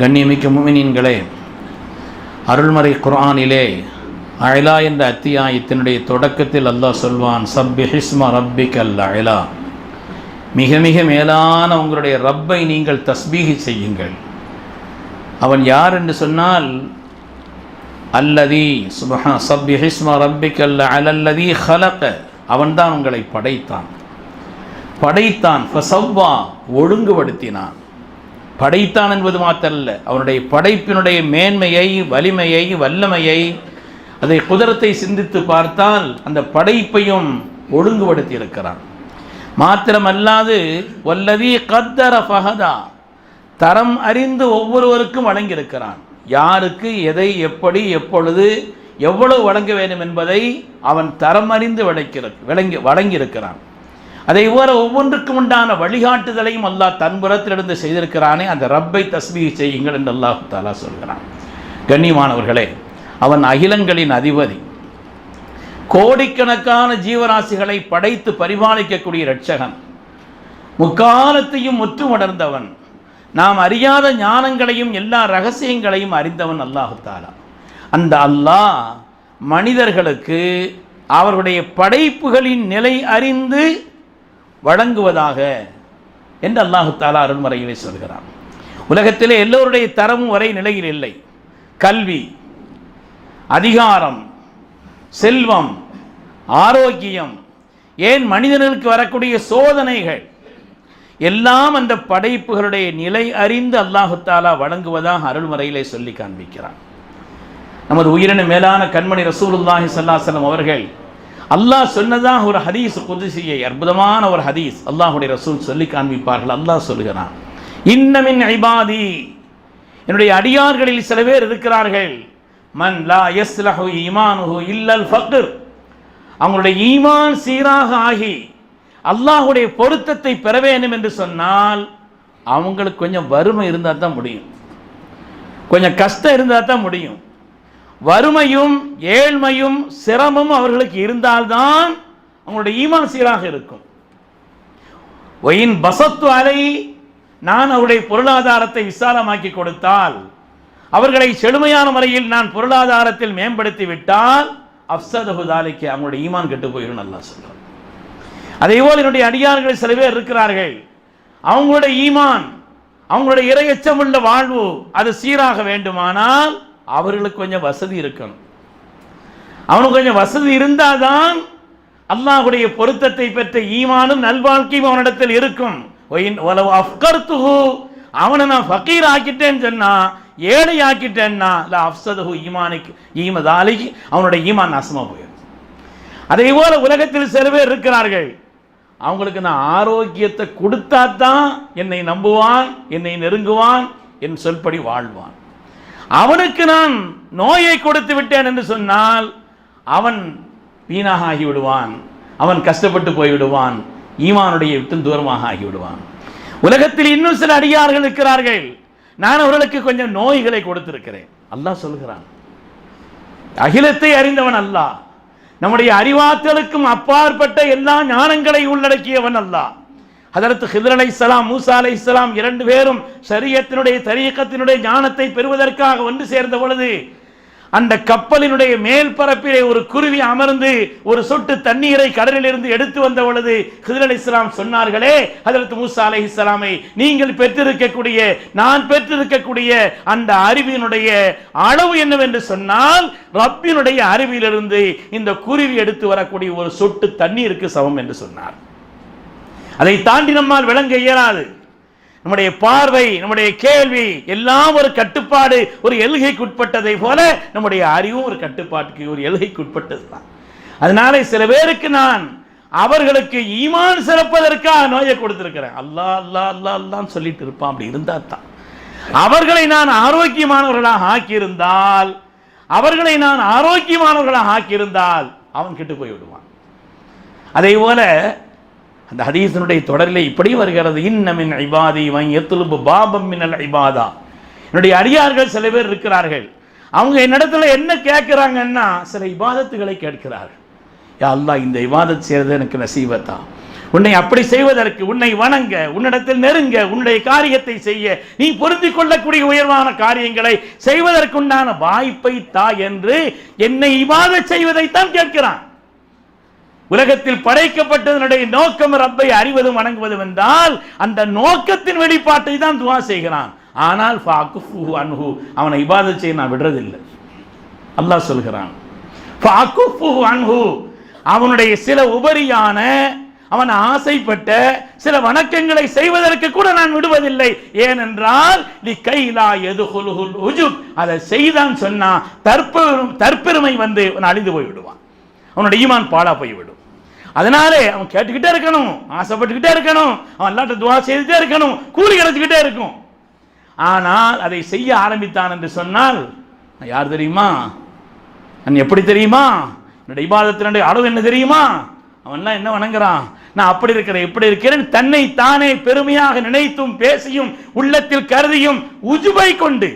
கண்ணியமிக்க முமினின்களே அருள்மறை குர்ஆனிலே அயலா என்ற அத்தியாயத்தினுடைய தொடக்கத்தில் அல்லாஹ் சொல்வான் சப்பி ஹிஸ்ம ரப்பிக் அல் அயலா மிக மிக மேலான உங்களுடைய ரப்பை நீங்கள் தஸ்பீகி செய்யுங்கள். அவன் யார் என்று சொன்னால் அல்லதி சுபஹா சப்பி ஹிஸ்ம ரப்பிக் அல் அலல்லதி ஹலக. அவன்தான் உங்களை படைத்தான். படைத்தான். ஃபசவ்வா ஒழுங்குபடுத்தினான். படைத்தான் என்பது மாத்திரல்ல. அவனுடைய படைப்பினுடைய மேன்மையை வலிமையை வல்லமையை அதை குதிரத்தை சிந்தித்து பார்த்தால் அந்த படைப்பையும் ஒழுங்குபடுத்தி இருக்கிறான் மாத்திரமல்லாது வல்லதி கத்தர ஃபஹதா. தரம் அறிந்து ஒவ்வொருவருக்கும் வழங்கியிருக்கிறான். யாருக்கு எதை எப்படி எப்பொழுது எவ்வளவு வழங்க வேண்டும் என்பதை அவன் தரம் அறிந்து விளக்கிற விளங்கி வழங்கியிருக்கிறான். அதை போல ஒவ்வொன்றுக்கும் உண்டான வழிகாட்டுதலையும் அல்லாஹ் தன்புறத்திலிருந்து செய்திருக்கிறானே. அந்த ரப்பை தஸ்மீக செய்யுங்கள் என்று அல்லாஹு தாலா சொல்கிறான். கண்ணியமானவர்களே அவன் அகிலங்களின் அதிபதி. கோடிக்கணக்கான ஜீவராசிகளை படைத்து பரிபாலிக்கக்கூடிய இரட்சகன். முக்காலத்தையும் முற்று உணர்ந்தவன். நாம் அறியாத ஞானங்களையும் எல்லா ரகசியங்களையும் அறிந்தவன் அல்லாஹுத்தாலா அந்த அல்லாஹ் மனிதர்களுக்கு அவருடைய படைப்புகளின் நிலை அறிந்து வழங்குவதாக என்று அல்லாஹு தாலா அருள்மறையிலே சொல்கிறான். உலகத்திலே எல்லோருடைய தரமும் வரை நிலையில் இல்லை. கல்வி அதிகாரம் செல்வம் ஆரோக்கியம் ஏன் மனிதர்களுக்கு வரக்கூடிய சோதனைகள் எல்லாம் அந்த படைப்புகளுடைய நிலை அறிந்து அல்லாஹு தாலா வழங்குவதாக அருள்மறையிலே சொல்லி காண்பிக்கிறான். நமது உயிரின மேலான கண்மணி ரசூலுல்லாஹி சல்லாசலம் அவர்கள் அல்லாஹ் சொன்னதான் ஒரு ஹதீஸ் குதிசியை அற்புதமான ஒரு ஹதீஸ். அல்லாஹுடைய ரசூல் சொல்லி காண்பிப்பார்கள். அல்லாஹ் சொல்லுகிறான் இன்னமின் ஐபாதி என்னுடைய அடியார்களில் சில பேர் இருக்கிறார்கள். மன் லா யஸ்லஹு ஈமானுஹு இல்லல் ஃபக்ர். அவங்களுடைய ஈமான் சீராக ஆகி அல்லாஹுடைய பொருத்தத்தை பெற வேண்டும் என்று சொன்னால் அவங்களுக்கு கொஞ்சம் வறுமை இருந்தால் தான் முடியும். கொஞ்சம் கஷ்டம் இருந்தால் தான் முடியும். வறுமையும் ஏழ்மையும் சிரமமும் அவர்களுக்கு இருந்தால்தான் அவங்களுடைய ஈமான் சீராக இருக்கும். ஒயின் பசத்து அலை நான் அவருடைய பொருளாதாரத்தை விசாலமாக்கி கொடுத்தால் அவர்களை செழுமையான முறையில் நான் பொருளாதாரத்தில் மேம்படுத்தி விட்டால் அப்சதகு தாலிக்கு அவங்களுடைய ஈமான் கெட்டு போயிடும் நல்லா சொல்றார் அதே போல் என்னுடைய அடியார்கள் சில பேர் இருக்கிறார்கள். அவங்களுடைய ஈமான் அவங்களுடைய இரையச்சமுள்ள வாழ்வு அது சீராக வேண்டுமானால் அவர்களுக்கு கொஞ்சம் வசதி இருக்கணும். அவனுக்கு கொஞ்சம் வசதி இருந்தால்தான் அல்லாஹுடைய பொருத்தத்தை பெற்ற ஈமானும் நல்வாழ்க்கையும் அவனிடத்தில் இருக்கும். அவனை நான் ஃபக்கீர் ஆக்கிட்டேன்னு சொன்னா ஏழை ஆக்கிட்டேன்னா இல்லை அஃப்சதுஹு ஈமானுக்கு ஈமதாலிக்கு அவனுடைய ஈமான் நாசமாக போயிடும். அதே போல உலகத்தில் சில பேர் இருக்கிறார்கள். அவங்களுக்கு நான் ஆரோக்கியத்தை கொடுத்தா தான் என்னை நம்புவான் என்னை நெருங்குவான் என் சொல்படி வாழ்வான். அவனுக்கு நான் நோயை கொடுத்து விட்டேன் என்று சொன்னால் அவன் வீணாக ஆகிவிடுவான் அவன் கஷ்டப்பட்டு போய்விடுவான். ஈமானுடைய விட்டு தூரமாக ஆகிவிடுவான் உலகத்தில் இன்னும் சில அடியார்கள் இருக்கிறார்கள். நான் அவர்களுக்கு கொஞ்சம் நோய்களை கொடுத்திருக்கிறேன். அல்லாஹ் சொல்கிறான். அகிலத்தை அறிந்தவன் அல்லாஹ். நம்முடைய அறிவாற்றலுக்கும் அப்பாற்பட்ட எல்லா ஞானங்களை உள்ளடக்கியவன் அல்லாஹ். அதற்கு ஹிதர் அலை இஸ்லாம் மூசா அலை இஸ்லாம் இரண்டு பேரும் சரியத்தினுடைய தரியக்கத்தினுடைய ஞானத்தை பெறுவதற்காக ஒன்று சேர்ந்த பொழுது அந்த கப்பலினுடைய மேல் பரப்பிலே ஒரு குருவி அமர்ந்து ஒரு சொட்டு தண்ணீரை கடலில் இருந்து எடுத்து வந்த பொழுது ஹிதர் அலி இஸ்லாம் சொன்னார்களே அதற்கு மூசா அலை இஸ்லாமை நீங்கள் பெற்றிருக்கக்கூடிய நான் பெற்றிருக்கக்கூடிய அந்த அறிவினுடைய அளவு என்னவென்று சொன்னால் ரப்பினுடைய அறிவிலிருந்து இந்த குருவி எடுத்து வரக்கூடிய ஒரு சொட்டு தண்ணீருக்கு சமம் என்று சொன்னார். அதை தாண்டி நம்மால் விளங்க இயலாது. நம்முடைய பார்வை நம்முடைய கேள்வி எல்லாம் ஒரு கட்டுப்பாடு ஒரு எல்கைக்கு உட்பட்டதை போல நம்முடைய அறிவும் ஒரு கட்டுப்பாட்டுக்கு ஒரு எல்கைக்கு உட்பட்டது தான் அதனால சில பேருக்கு நான் அவர்களுக்கு ஈமான் சிறப்பதற்காக நோயை கொடுத்திருக்கிறேன். அல்லா அல்லா அல்லா அல்லான்னு சொல்லிட்டு இருப்பான். அப்படி இருந்தா தான். அவர்களை நான் ஆரோக்கியமானவர்களாக ஆக்கியிருந்தால் அவர்களை நான் ஆரோக்கியமானவர்களாக ஆக்கியிருந்தால் அவன் கெட்டு போய் விடுவான் அதே போல அந்த ஹதீசனுடைய தொடரில் இப்படி வருகிறது. இன்னமின் ஐபாதி வன் எத்துலுபு பாபம் மின்னல் ஐபாதா என்னுடைய அடியார்கள் சில பேர் இருக்கிறார்கள். அவங்க என்னிடத்துல என்ன கேட்குறாங்கன்னா சில இபாதத்துகளை கேட்கிறார்கள். யா அல்லா இந்த இபாதத் செய்கிறது எனக்கு நசீவத்தான் உன்னை அப்படி செய்வதற்கு உன்னை வணங்க உன்னிடத்தில் நெருங்க உன்னுடைய காரியத்தை செய்ய நீ பொருந்தி கொள்ளக்கூடிய உயர்வான காரியங்களை செய்வதற்குண்டான வாய்ப்பை தா என்று என்னை இவாத செய்வதைத்தான் கேட்கிறான். உலகத்தில் படைக்கப்பட்டதனுடைய நோக்கம் ரப்பை அறிவதும் வணங்குவதும் என்றால் அந்த நோக்கத்தின் வெளிப்பாட்டை தான் துவா செய்கிறான். ஆனால் அன்ஹு அவனை இபாதத் செய்ய நான் விடுறதில்லை. அல்லாஹ் சொல்கிறான் அன்ஹு அவனுடைய சில உபரியான அவன் ஆசைப்பட்ட சில வணக்கங்களை செய்வதற்கு கூட நான் விடுவதில்லை. ஏனென்றால் நீ கைலா எது அதை செய்தான் சொன்னா தற்பெரும் தற்பெருமை வந்து அழிந்து போய் விடுவான் அவனுடைய ஈமான் பாழா போய்விடும். அதனாலே அவன் கேட்டுக்கிட்டே இருக்கணும் ஆசைப்பட்டுக்கிட்டே இருக்கணும் அவன் எல்லாட்ட துவா செய்துட்டே இருக்கணும் கூலி கிடைச்சிக்கிட்டே இருக்கும். ஆனால் அதை செய்ய ஆரம்பித்தான் என்று சொன்னால் யார் தெரியுமா? நான் எப்படி தெரியுமா? என்னுடைய இபாதத்தினுடைய அளவு என்ன தெரியுமா? அவன்லாம் என்ன வணங்குறான்? நான் அப்படி இருக்கிறேன் எப்படி இருக்கிறேன் தன்னை தானே பெருமையாக நினைத்தும் பேசியும் உள்ளத்தில் கருதியும் உஜுபை கொண்டு.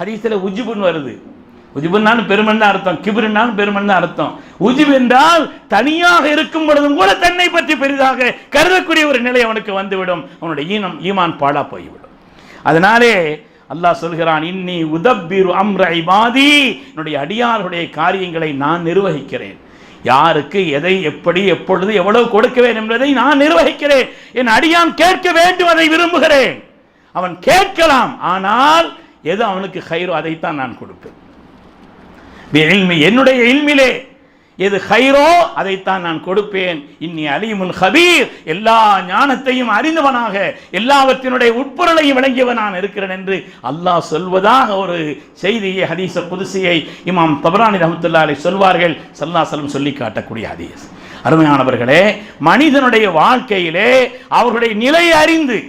ஹதீஸில் உஜுபுன்னு வருது. உஜிபுன்னாலும் பெருமன் தான் அர்த்தம். கிபிருன்னாலும் பெருமன் தான் அர்த்தம். உஜிப் என்றால் தனியாக இருக்கும் பொழுதும் கூட தன்னை பற்றி பெரிதாக கருதக்கூடிய ஒரு நிலை அவனுக்கு வந்துவிடும். அவனுடைய ஈனம் ஈமான் பாழா போய்விடும். அதனாலே அல்லாஹ் சொல்கிறான் இன்னி உதப்பிரு அம்ர இபாதி. என்னுடைய அடியார்களுடைய காரியங்களை நான் நிர்வகிக்கிறேன். யாருக்கு எதை எப்படி எப்பொழுது எவ்வளவு கொடுக்குவேன் என்பதை நான் நிர்வகிக்கிறேன். என் அடியான் கேட்க வேண்டும் அதை விரும்புகிறேன். அவன் கேட்கலாம் ஆனால் எது அவனுக்கு ஹைரோ அதைத்தான் நான் கொடுப்பேன். என்னுடைய இல்மிலே. எது ஹைரோ அதைத்தான் நான் கொடுப்பேன். இன்னி அலிமுல் ஹபீர் எல்லா ஞானத்தையும் அறிந்தவனாக எல்லாவற்றினுடைய உட்பொருளையும் விளங்கியவன் நான் இருக்கிறேன் என்று அல்லாஹ் சொல்வதாக ஒரு செய்தியை ஹதீச புதுசியை இமாம் தபரானி ரஹமத்துல்லாலை சொல்வார்கள். சொல்வார்கள் சல்லாசலம் சொல்லி காட்டக்கூடிய ஹதீஸ். அருமையானவர்களே மனிதனுடைய வாழ்க்கையிலே அவர்களுடைய நிலை அறிந்து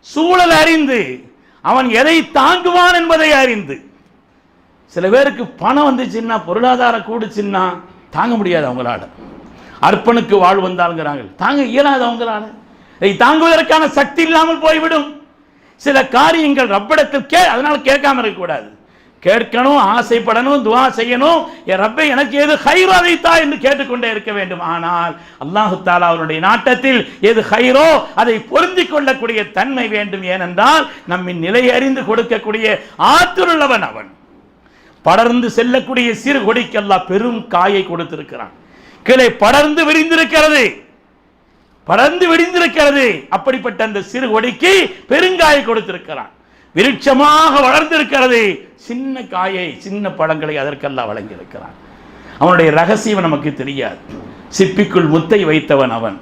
சூழல் அறிந்து அவன் எதை தாங்குவான் என்பதை அறிந்து சில பேருக்கு பணம் வந்துச்சுன்னா பொருளாதாரம் கூடுச்சுன்னா தாங்க முடியாது அவங்களால. அர்ப்பனுக்கு வாழ் வந்தாலுங்கிறாங்க. தாங்க இயலாது அவங்களால. இதை தாங்குவதற்கான சக்தி இல்லாமல் போய்விடும். சில காரியங்கள் ரப்பிடத்தில் கே அதனால கேட்காம இருக்கக்கூடாது. கேட்கணும் ஆசைப்படணும் துவா செய்யணும். என் ரப்பை எனக்கு எது ஹைரோ அதைத்தா என்று கேட்டுக்கொண்டே இருக்க வேண்டும். ஆனால் அல்லாஹு தாலா அவருடைய நாட்டத்தில் எது ஹைரோ அதை பொருந்தி கொள்ளக்கூடிய தன்மை வேண்டும். ஏனென்றால் நம்மின் நிலையை அறிந்து கொடுக்கக்கூடிய ஆற்றலுள்ளவன் அவன். படர்ந்து செல்லக்கூடிய சிறு கொடிக்கு அல்லாஹ் பெரும் காயை கொடுத்திருக்கிறான். கிளை படர்ந்து விரிந்திருக்கிறது. படர்ந்து விரிந்திருக்கிறது. அப்படிப்பட்ட அந்த சிறு கொடிக்கு பெருங்காயை கொடுத்திருக்கிறான். விருட்சமாக வளர்ந்திருக்கிறது. சின்ன காயை சின்ன பழங்களை அதற்கெல்லாம் வழங்கியிருக்கிறான். அவனுடைய ரகசியம் நமக்கு தெரியாது. சிப்பிக்குள் முத்தை வைத்தவன் அவன்.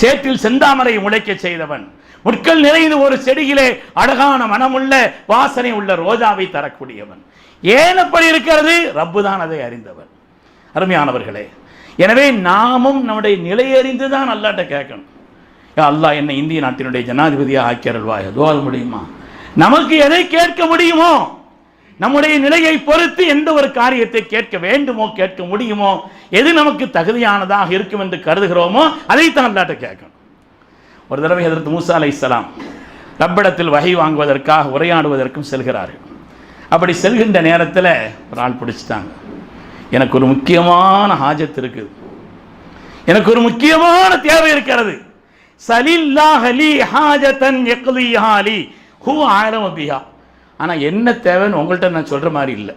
சேற்றில் செந்தாமரை முளைக்க செய்தவன். முட்கள் நிறைந்த ஒரு செடியிலே அழகான மனமுள்ள வாசனை உள்ள ரோஜாவை தரக்கூடியவன். ஏன் அப்படி இருக்கிறது? ரப்பு தான் அதை அறிந்தவன். அருமையானவர்களே எனவே நாமும் நம்முடைய நிலையறிந்து தான் அல்லாட்ட கேட்கணும். அல்லாஹ் என்னை இந்திய நாட்டினுடைய ஜனாதிபதியாக ஆக்கியருள்வாய் அதுவாக முடியுமா நமக்கு எதை கேட்க முடியுமோ நம்முடைய நிலையை பொறுத்து எந்த ஒரு காரியத்தை கேட்க வேண்டுமோ கேட்க முடியுமோ எது நமக்கு தகுதியானதாக இருக்கும் என்று கருதுகிறோமோ அதைத்தான் அல்லாட்ட கேட்கணும். ஒரு தடவை எதிர்த்து மூசா அலை இஸ்லாம் ரப்பிடத்தில் வகை வாங்குவதற்காக உரையாடுவதற்கும் செல்கிறார்கள். அப்படி செல்கின்ற நேரத்தில் ஒரு ஆள் பிடிச்சிட்டாங்க. எனக்கு ஒரு முக்கியமான ஹாஜத் இருக்குது எனக்கு ஒரு முக்கியமான தேவை இருக்கிறது. சலில்லாஹலி ஹாஜத்தன் எக்லிஹாலி ஹூ ஆயிரம் அபியா ஆனால் என்ன தேவைன்னு உங்கள்கிட்ட நான் சொல்கிற மாதிரி இல்லை.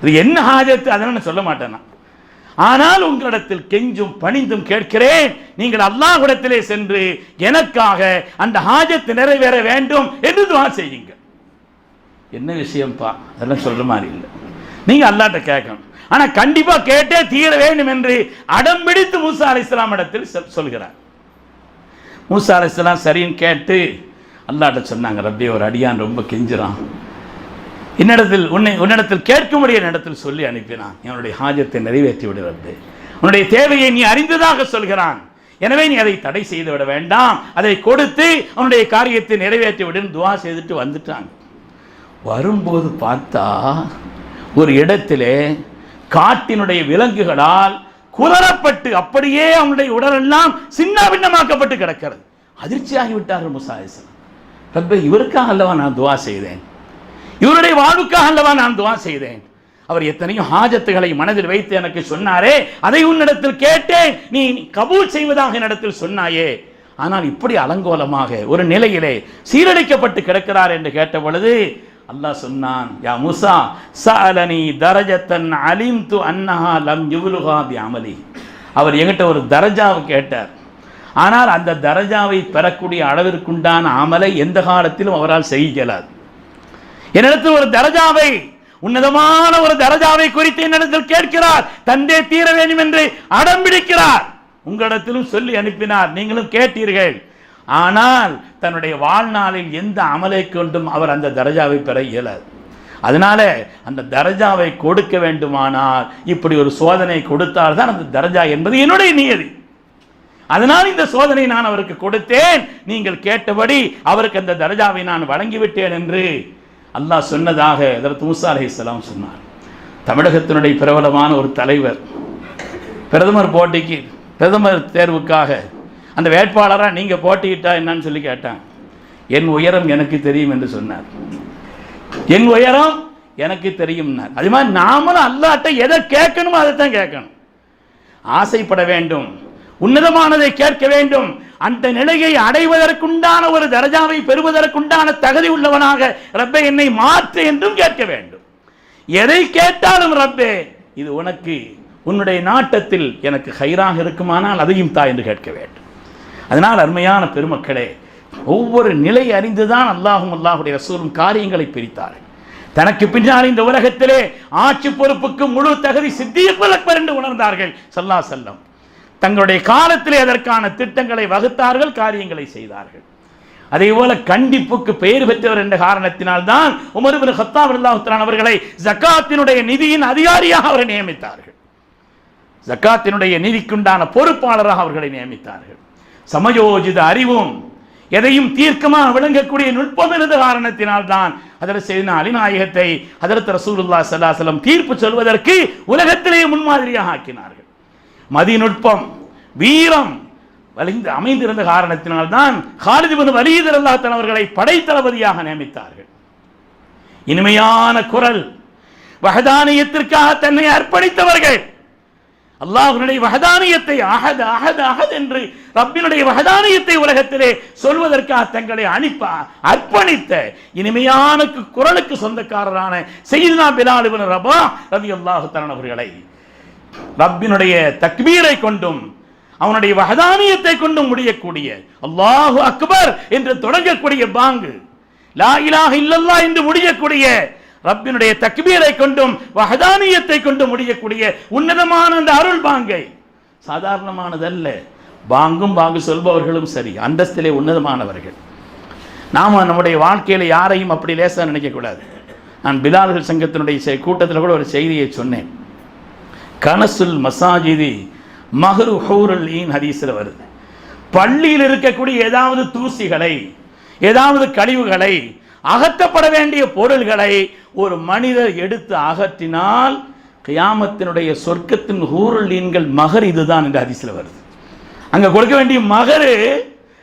அது என்ன ஹாஜத்து அதெல்லாம் நான் சொல்ல மாட்டேன் நான். ஆனால் உங்களிடத்தில் கெஞ்சும் பணிந்தும் கேட்கிறேன். நீங்கள் அல்லாஹிடத்திலே சென்று எனக்காக அந்த ஹாஜத்து நிறைவேற வேண்டும் என்று துவா செய்யுங்க என்ன விஷயம்ப்பா? அதெல்லாம் சொல்கிற மாதிரி இல்லை. நீங்கள் அல்லாட்ட கேட்கணும். ஆனா கண்டிப்பாக கேட்டே தீர வேண்டும் என்று அடம் பிடித்து மூசா அலி இஸ்லாம் இடத்தில் சொல்கிறார். மூசா அலி இஸ்லாம் சரின்னு கேட்டு அல்லாட்ட சொன்னாங்க ரப்பே ஒரு அடியான் ரொம்ப கெஞ்சிறான். என்னிடத்தில் உன்னை உன்னிடத்தில் கேட்கும்படி என்னிடத்தில் சொல்லி அனுப்பினான். என்னுடைய ஹாஜத்தை நிறைவேற்றி விடு ரப்பே. உன்னுடைய தேவையை நீ அறிந்ததாக சொல்கிறான். எனவே நீ அதை தடை செய்து விட வேண்டாம். அதை கொடுத்து அவனுடைய காரியத்தை நிறைவேற்றி விடுன்னு துவா செய்துட்டு வந்துட்டாங்க. வரும்போது பார்த்தா ஒரு இடத்திலே காட்டினுடைய விலங்குகளால் குதறப்பட்டு அப்படியே அவனுடைய உடலெல்லாம் சின்ன பின்னமாக்கப்பட்டு கிடக்கிறது. அதிர்ச்சியாகி முசாஹிசன் ரப்பே இவருக்காக அல்லவா நான் துவா செய்தேன்? இவருடைய வாழ்வுக்காக அல்லவா நான் துவா செய்தேன்? அவர் எத்தனையோ ஹாஜத்துகளை மனதில் வைத்து எனக்கு சொன்னாரே அதை உன்னிடத்தில் கேட்டேன். நீ கபூல் செய்வதாக என்னிடத்தில் சொன்னாயே. ஆனால் இப்படி அலங்கோலமாக ஒரு நிலையிலே சீரழிக்கப்பட்டு கிடக்கிறார் என்று கேட்ட பொழுது அல்லாஹ் சொன்னான் யா முசா சஅலனி தரஜத்தன் அலிம்து அன்னஹா லம் யுவ்லுஹா பி அமலி அவர் என்கிட்ட ஒரு தரஜாவை கேட்டார். ஆனால் அந்த தரஜாவை பெறக்கூடிய அளவிற்குண்டான அமலை எந்த காலத்திலும் அவரால் செய்ய இயலாது என்னிடத்தில் ஒரு தரஜாவை உன்னதமான ஒரு தரஜாவை குறித்து என்னிடத்தில் கேட்கிறார். தந்தே தீர வேண்டும் என்று அடம்பிடிக்கிறார் உங்களிடத்திலும் சொல்லி அனுப்பினார். நீங்களும் கேட்டீர்கள். ஆனால் தன்னுடைய வாழ்நாளில் எந்த அமலை கொண்டும் அவர் அந்த தரஜாவை பெற இயலாது. அதனால அந்த தரஜாவை கொடுக்க வேண்டுமானால் இப்படி ஒரு சோதனை கொடுத்தால்தான் அந்த தரஜா என்பது என்னுடைய நியதி. அதனால் இந்த சோதனை நான் அவருக்கு கொடுத்தேன். நீங்கள் கேட்டபடி அவருக்கு அந்த தரஜாவை நான் வழங்கிவிட்டேன் என்று அல்லாஹ் சொன்னதாக இதற்கு மூசா அலைஹிஸ்ஸலாம் சொன்னார். தமிழகத்தினுடைய பிரபலமான ஒரு தலைவர் பிரதமர் போட்டிக்கு பிரதமர் தேர்வுக்காக அந்த வேட்பாளராக நீங்கள் போட்டியிட்டா என்னன்னு சொல்லி கேட்டான். என் உயரம் எனக்கு தெரியும் என்று சொன்னார். என் உயரம் எனக்கு தெரியும்னார். அது மாதிரி நாமளும் அல்லாட்ட எதை கேட்கணுமோ அதை தான் கேட்கணும். ஆசைப்பட வேண்டும். உன்னதமானதை கேட்க வேண்டும். அந்த நிலையை அடைவதற்குண்டான ஒரு தரஜாவை பெறுவதற்குண்டான தகுதி உள்ளவனாக ரப்பே என்னை மாற்று என்றும் கேட்க வேண்டும். எதை கேட்டாலும் ரப்பே இது உனக்கு உன்னுடைய நாட்டத்தில் எனக்கு ஹைராக இருக்குமானால் அதையும் தா என்று கேட்க வேண்டும். அதனால் அருமையான பெருமக்களே ஒவ்வொரு நிலை அறிந்துதான் அல்லாஹும் அல்லாஹுடைய ரசூலும் காரியங்களை பிரித்தார்கள் தனக்கு பின்னால் இந்த உலகத்திலே ஆட்சி பொறுப்புக்கு முழு தகுதி சித்திய புலப்பர் என்று உணர்ந்தார்கள். சல்லா செல்லம். தங்களுடைய காலத்திலே அதற்கான திட்டங்களை வகுத்தார்கள் காரியங்களை செய்தார்கள். அதே போல கண்டிப்புக்கு பெயர் பெற்றவர் என்ற காரணத்தினால் தான் உமர் பின் ஹத்தாப் அல்லாஹுத்தான் அவர்களை ஜக்காத்தினுடைய நிதியின் அதிகாரியாக அவரை நியமித்தார்கள். ஜக்காத்தினுடைய நிதிக்குண்டான பொறுப்பாளராக அவர்களை நியமித்தார்கள். சமயோஜித அறிவும் எதையும் தீர்க்கமாக விளங்கக்கூடிய நுட்பம் இருந்த காரணத்தினால் தான் அதற்கு அலிநாயகத்தை அதற்கு ரசூலுல்லா சல்லாசலம் தீர்ப்பு சொல்வதற்கு உலகத்திலேயே முன்மாதிரியாக ஆக்கினார்கள். மதிநுட்பம் வீரம் வலிந்து அமைந்திருந்த காரணத்தினால் தான் ஹாலிதிபன் வலீதர் அல்லாத்தன் அவர்களை படைத்தளபதியாக நியமித்தார்கள். இனிமையான குரல் வகதானியத்திற்காக தன்னை அர்ப்பணித்தவர்கள். அல்லாஹ்வுடைய வகதானியத்தை அகது அகது அகது என்று ரப்பினுடைய வகதானியத்தை உலகத்திலே சொல்வதற்காக தங்களை அனுப்ப அர்ப்பணித்த இனிமையான குரலுக்கு சொந்தக்காரரான செய்தினா பிலால் ரபா ரவி அல்லாஹு அவர்களை ரப்பினுடைய தக்பீரை கொண்டும் அவனுடைய வகதானியத்தை கொண்டும் முடியக்கூடிய அல்லாஹு அக்பர் என்று தொடங்கக்கூடிய பாங்கு. லா இலாஹ இல்லல்லாஹ் என்று முடியக்கூடிய ரப்பினுடைய தக்பீரை கொண்டும் வஹதானியத்தை கொண்டும் முடியக்கூடிய உன்னதமான அந்த அருள் பாங்கை. சாதாரணமானதல்ல. பாங்கும் பாங்கு சொல்பவர்களும் சரி அந்தஸ்திலே உன்னதமானவர்கள். நாம நம்முடைய வாழ்க்கையில யாரையும் அப்படி லேசா நினைக்கக்கூடாது. நான் பிலால்கள் சங்கத்தினுடைய கூட்டத்தில் கூட ஒரு செய்தியை சொன்னேன். கனசுல் மசாஜிதி மஹரு ஹூருல் ஹதீஸில் வருது. பள்ளியில் இருக்கக்கூடிய ஏதாவது தூசிகளை ஏதாவது கழிவுகளை அகற்றப்பட வேண்டிய பொருள்களை ஒரு மனிதர் எடுத்து அகற்றினால் கியாமத்தினுடைய சொர்க்கத்தின் ஹூருல் ஈன்கள் மகர் இதுதான் என்று ஹதீஸில் வருது. அங்கே கொடுக்க வேண்டிய மகரு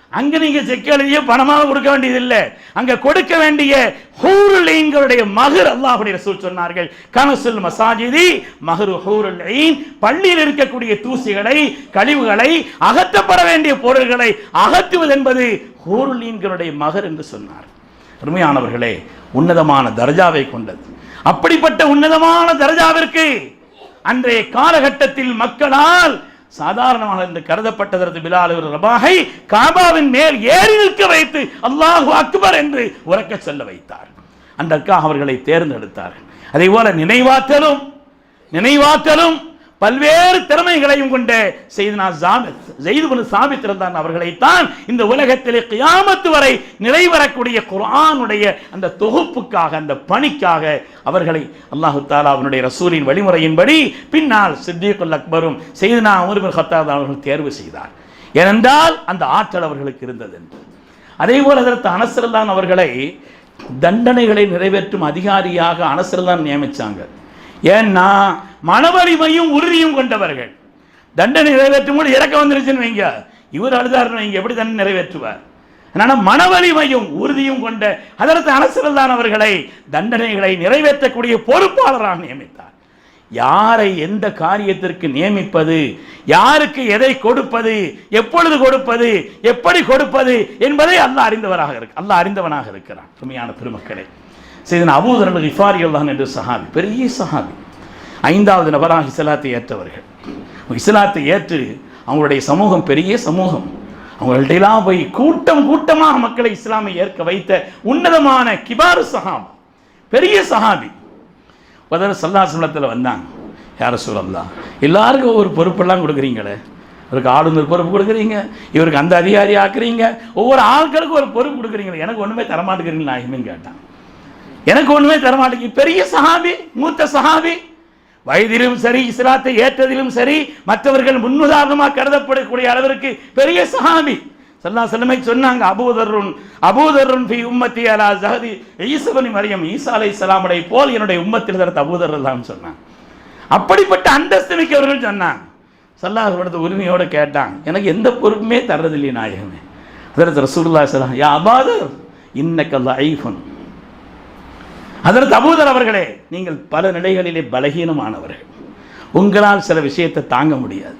அங்க நீங்க செக் எழுதிய பணமாக கொடுக்க வேண்டியதில்லை. அங்க கொடுக்க வேண்டிய ஹூருலைன்களுடைய மகர் அல்லாஹுடைய ரசூல் சொன்னார்கள். கனசுல் மசாஜிதி மகரு ஹூருலைன் பள்ளியில் இருக்கக்கூடிய தூசிகளை கழிவுகளை அகற்றப்பட வேண்டிய பொருள்களை அகற்றுவது என்பது ஹூருலீன்களுடைய மகர் என்று சொன்னார். அருமையானவர்களே உன்னதமான தர்ஜாவை கொண்டது. அப்படிப்பட்ட உன்னதமான தர்ஜாவிற்கு அன்றைய காலகட்டத்தில் மக்களால் சாதாரணமாக என்று கருதப்பட்டதற்கு பிலால் ஒரு ரபாகை காபாவின் மேல் ஏறி நிற்க வைத்து அல்லாஹு அக்பர் என்று உறக்க சொல்ல வைத்தார். அன்றற்காக அவர்களை தேர்ந்தெடுத்தார்கள். அதே போல நினைவாற்றலும் நினைவாற்றலும் பல்வேறு திறமைகளையும் கொண்ட செய்தனா ஜாபித் செய்து சாபித் இருந்தான். அவர்களைத்தான் இந்த உலகத்திலே கியாமத்து வரை நிறைவரக்கூடிய குரானுடைய அந்த தொகுப்புக்காக அந்த பணிக்காக அவர்களை அல்லாஹு தாலா அவனுடைய ரசூலின் வழிமுறையின்படி பின்னால் சித்திகுல் அக்பரும் செய்தனா உமர் ஹத்தாத் அவர்கள் தேர்வு செய்தார். ஏனென்றால் அந்த ஆற்றல் அவர்களுக்கு இருந்தது என்று. அதே போல அதற்கு அனசரதான் அவர்களை தண்டனைகளை நிறைவேற்றும் அதிகாரியாக அனசரதான் நியமிச்சாங்க. ஏன்னா மனவலிமையும் உறுதியும் கொண்டவர்கள். தண்டனை நிறைவேற்றும் போது இறக்க வந்துருச்சுன்னு வைங்க. இவர் அழுதாருன்னு வைங்க. எப்படி தண்டனை நிறைவேற்றுவார்? அதனால மனவலிமையும் உறுதியும் கொண்ட அதற்கு அனசரதான் அவர்களை தண்டனைகளை நிறைவேற்றக்கூடிய பொறுப்பாளராக நியமித்தார். யாரை எந்த காரியத்திற்கு நியமிப்பது யாருக்கு எதை கொடுப்பது எப்பொழுது கொடுப்பது எப்படி கொடுப்பது என்பதை அல்ல அறிந்தவராக இருக்கு அல்ல அறிந்தவனாக இருக்கிறான். உண்மையான பெருமக்களே. செய்தன் அபூதரல் இஃபாரி அல்லாஹ் என்று சஹாபி பெரிய சஹாபி. ஐந்தாவது நபராக இஸ்லாத்தை ஏற்றவர்கள். இஸ்லாத்தை ஏற்று அவங்களுடைய சமூகம் பெரிய சமூகம். அவங்கள்டெல்லாம் போய் கூட்டம் கூட்டமாக மக்களை இஸ்லாமை ஏற்க வைத்த உன்னதமான கிபாரு சஹாப் பெரிய சஹாபி. பதில் சல்லா வந்தாங்க யார சொல்லலாம் எல்லாருக்கும் ஒவ்வொரு பொறுப்பெல்லாம் கொடுக்குறீங்களே? இவருக்கு ஆளுநர் பொறுப்பு கொடுக்குறீங்க இவருக்கு அந்த அதிகாரி ஆக்குறீங்க ஒவ்வொரு ஆட்களுக்கும் ஒரு பொறுப்பு கொடுக்குறீங்களே? எனக்கு ஒன்றுமே தரமாட்டேங்கிறீங்களா? நாயகமே கேட்டான். எனக்கு ஒன்றுமே தரமாட்டேங்குது பெரிய சஹாபி மூத்த சஹாபி. வயதிலும் சரி இஸ்லாத்தை ஏற்றதிலும் சரி மற்றவர்கள் முன்னுதாரணமாக கருதப்படக்கூடிய அளவிற்கு பெரிய சஹாபி. சல்லா செல்லமை சொன்னாங்க அபூதருன் அபூதருன் ஃபி உம்மத்தி அலா ஜஹதி. ஈசபனி மரியம் ஈசா அலை சலாமுடைய போல் என்னுடைய உம்மத்தில் தரத்து அபூதர் தான் சொன்னாங்க. அப்படிப்பட்ட அந்தஸ்து மிக்கவர்கள் சொன்னாங்க. சல்லாஹ் உரிமையோடு கேட்டாங்க. எனக்கு எந்த பொறுப்புமே தர்றதில்லை நாயகமே. அதில் ரசூல்லா சலாம் யா அபாதர் இன்னக்கல்ல ஐஃபன் அதற்கு அபூதர் அவர்களே நீங்கள் பல நிலைகளிலே பலகீனமானவர்கள். உங்களால் சில விஷயத்தை தாங்க முடியாது.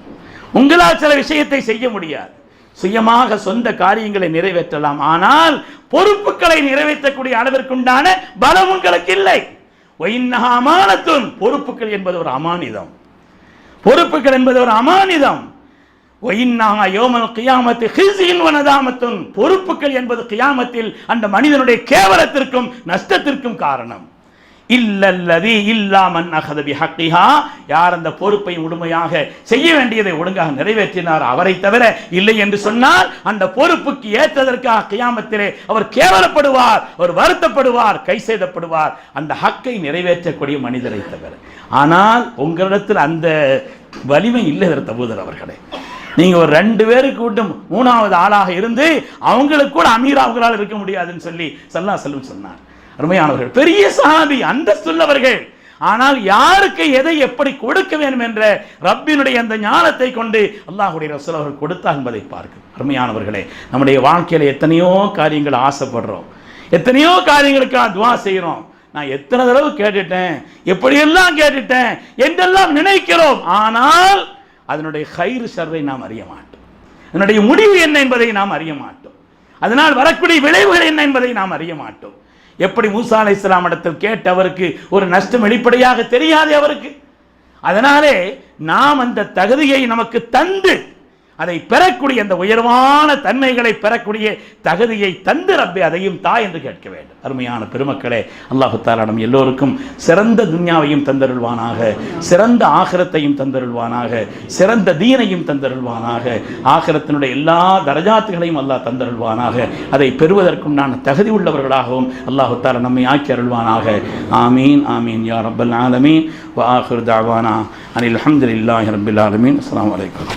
உங்களால் சில விஷயத்தை செய்ய முடியாது. சுயமாக சொந்த காரியங்களை நிறைவேற்றலாம். ஆனால் பொறுப்புகளை நிறைவேற்றக்கூடிய அளவிற்குண்டான பலம் உங்களுக்கு இல்லை. அமானத்தும் பொறுப்புகள் என்பது ஒரு அமானிதம். பொறுப்புகள் என்பது ஒரு அமானிதம். பொறுப்புகள் என்பது கியாமத்தில் அந்த மனிதனுடைய கேவலத்திற்கும் நஷ்டத்திற்கும் காரணம். இல்லல்லதி இல்லாமன் அகதபி ஹக்கிஹா யார் அந்த பொறுப்பை முழுமையாக செய்ய வேண்டியதை ஒழுங்காக நிறைவேற்றினார் அவரை தவிர இல்லை என்று சொன்னால் அந்த பொறுப்புக்கு ஏற்றதற்காக கியாமத்திலே அவர் கேவலப்படுவார் அவர் வருத்தப்படுவார் கை செய்தப்படுவார் அந்த ஹக்கை நிறைவேற்றக்கூடிய மனிதரை தவிர. ஆனால் உங்களிடத்தில் அந்த வலிமை இல்லை தபூதர் அவர்களே. நீங்க ஒரு ரெண்டு பேருக்கு கூட்டம் மூணாவது ஆளாக இருந்து அவங்களுக்கு கூட அமீர் அவங்களால் இருக்க முடியாதுன்னு சொல்லி சல்லா செல்வம் சொன்னார். அருமையானவர்கள் பெரிய சாதி அந்தஸ்துள்ளவர்கள். ஆனால் யாருக்கு எதை எப்படி கொடுக்க வேண்டும் என்ற ரப்பினுடைய அந்த ஞானத்தை கொண்டு அல்லாஹுடைய ரசூல் அவர்கள் என்பதை பார்க்க அருமையானவர்களே நம்முடைய வாழ்க்கையில் எத்தனையோ காரியங்கள் ஆசைப்படுறோம். எத்தனையோ காரியங்களுக்காக துவா செய்கிறோம். நான் எத்தனை தடவை கேட்டுட்டேன் எப்படியெல்லாம் கேட்டுட்டேன் என்றெல்லாம் நினைக்கிறோம். ஆனால் அதனுடைய கயிறு சர்வை நாம் அறிய மாட்டோம். அதனுடைய முடிவு என்ன என்பதை நாம் அறிய மாட்டோம். அதனால் வரக்கூடிய விளைவுகள் என்ன என்பதை நாம் அறிய மாட்டோம். எப்படி மூசா அலை இஸ்லாம் இடத்தில் கேட்டு அவருக்கு ஒரு நஷ்டம் வெளிப்படையாக தெரியாது அவருக்கு. அதனாலே நாம் அந்த தகுதியை நமக்கு தந்து அதை பெறக்கூடிய அந்த உயர்வான தன்மைகளை பெறக்கூடிய தகுதியை தந்து ரப்பே அதையும் தா என்று கேட்க வேண்டும். அருமையான பெருமக்களே அல்லாஹு தாலா நம் எல்லோருக்கும் சிறந்த துன்யாவையும் தந்தருள்வானாக சிறந்த ஆகரத்தையும் தந்தருள்வானாக சிறந்த தீனையும் தந்தருள்வானாக ஆகரத்தினுடைய எல்லா தரஜாத்துகளையும் அல்லாஹ் தந்தருள்வானாக. அதை பெறுவதற்கும் நான் தகுதி உள்ளவர்களாகவும் அல்லாஹு தாலா நம்மை ஆக்கி அருள்வானாக. ஆமீன் ஆமீன் யா ரப்பல் ஆலமீன். வ ஆஹிர் தாவானா அனில் அஹமதுல்லாஹி ரபில் ஆலமீன். அஸ்லாம் வலைக்கம்